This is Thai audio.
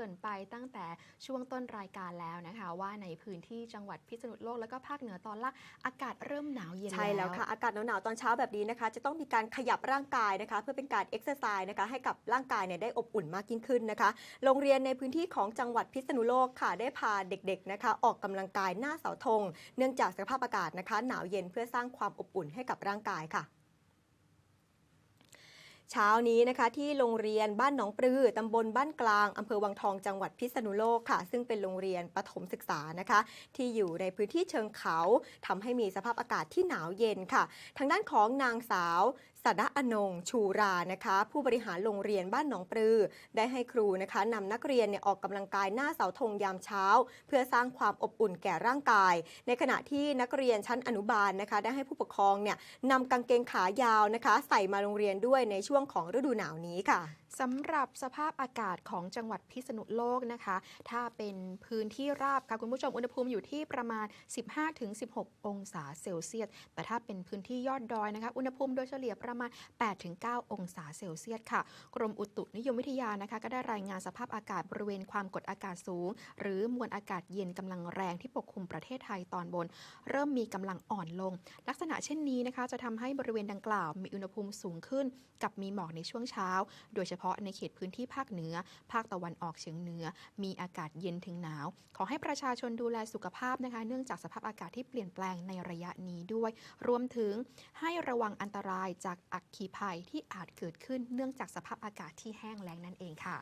กินไปตั้งแต่ช่วงต้นรายการแล้วนะคะ ว่าในพื้นที่จังหวัดพิษณุโลกแล้วก็ภาคเหนือตอนล่างอากาศเริ่มหนาวเย็นใช่แล้วค่ะ อากาศหนาวๆตอนเช้าแบบนี้นะคะ จะต้องมีการขยับร่างกายนะคะ เพื่อเป็นการเอ็กซ์ไซส์นะคะ ให้กับร่างกายเนี่ยได้อบอุ่นมากยิ่งขึ้นนะคะ โรงเรียนในพื้นที่ของจังหวัดพิษณุโลกค่ะได้พาเด็กๆนะคะ ออกกำลังกายหน้าเสาธง เนื่องจากสภาพอากาศนะคะ หนาวเย็นเพื่อสร้างความอบอุ่นให้กับร่างกายค่ะ เช้านี้นะคะที่โรงเรียนบ้านหนองปลือตำบลบ้านกลางอำเภอวังทองจังหวัดพิษณุโลกค่ะ ซึ่งเป็นโรงเรียนประถมศึกษานะคะ ที่อยู่ในพื้นที่เชิงเขาทำให้มีสภาพอากาศที่หนาวเย็นค่ะ ทางด้านของนางสาวสดะอนงชูรานะคะ ผู้บริหารโรงเรียนบ้านหนองปลือ ได้ให้ครูนะคะนำนักเรียนเนี่ยออกกำลังกายหน้าเสาธงยามเช้า เพื่อสร้างความอบอุ่นแก่ร่างกาย ในขณะที่นักเรียนชั้นอนุบาลนะคะ ได้ให้ผู้ปกครองเนี่ยนำกางเกงขายาวนะคะ ใส่มาโรงเรียนด้วยในช่วงของฤดูหนาวนี้ค่ะ สำหรับสภาพอากาศของจังหวัดพิษณุโลกนะคะ ถ้าเป็นพื้นที่ราบค่ะคุณผู้ชมอุณหภูมิอยู่ที่ประมาณ 15-16 องศาเซลเซียส แต่ถ้าเป็นพื้นที่ยอดดอยนะคะอุณหภูมิโดยเฉลี่ยประมาณ 8-9 องศาเซลเซียสค่ะ กรมอุตุนิยมวิทยานะคะ ก็ได้รายงานสภาพอากาศบริเวณความกดอากาศสูง หรือมวลอากาศเย็นกำลังแรงที่ปกคลุมประเทศไทยตอนบน เริ่มมีกำลังอ่อนลง ลักษณะเช่นนี้นะคะ จะทำให้บริเวณดังกล่าว มีอุณหภูมิสูงขึ้น กับมีหมอกในช่วงเช้า โดยเฉพาะพาะในเขตพื้นที่ภาคเหนือ ภาคตะวันออกเฉียงเหนือ มีอากาศเย็นถึงหนาว ขอให้ประชาชนดูแลสุขภาพนะคะ เนื่องจากสภาพอากาศที่เปลี่ยนแปลงในระยะนี้ด้วย รวมถึงให้ระวังอันตรายจากอักคีภัยที่อาจเกิดขึ้น เนื่องจากสภาพอากาศที่แห้งแล้งนั่นเองค่ะ